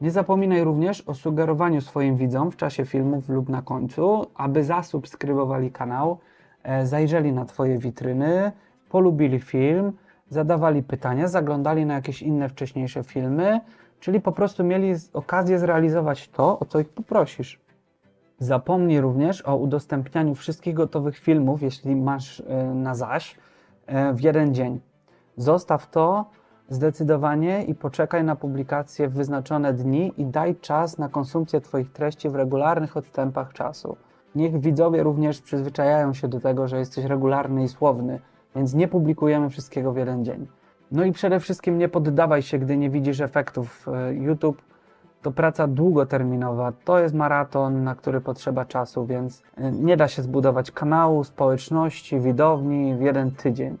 Nie zapominaj również o sugerowaniu swoim widzom w czasie filmów lub na końcu, aby zasubskrybowali kanał, e, zajrzeli na Twoje witryny, polubili film, zadawali pytania, zaglądali na jakieś inne wcześniejsze filmy, czyli po prostu mieli okazję zrealizować to, o co ich poprosisz. Zapomnij również o udostępnianiu wszystkich gotowych filmów, jeśli masz e, na zaś, e, w jeden dzień. Zostaw to zdecydowanie i poczekaj na publikację w wyznaczone dni i daj czas na konsumpcję Twoich treści w regularnych odstępach czasu. Niech widzowie również przyzwyczajają się do tego, że jesteś regularny i słowny, więc nie publikujemy wszystkiego w jeden dzień. No i przede wszystkim nie poddawaj się, gdy nie widzisz efektów. E, YouTube to praca długoterminowa, to jest maraton, na który potrzeba czasu, więc e, nie da się zbudować kanału, społeczności, widowni w jeden tydzień.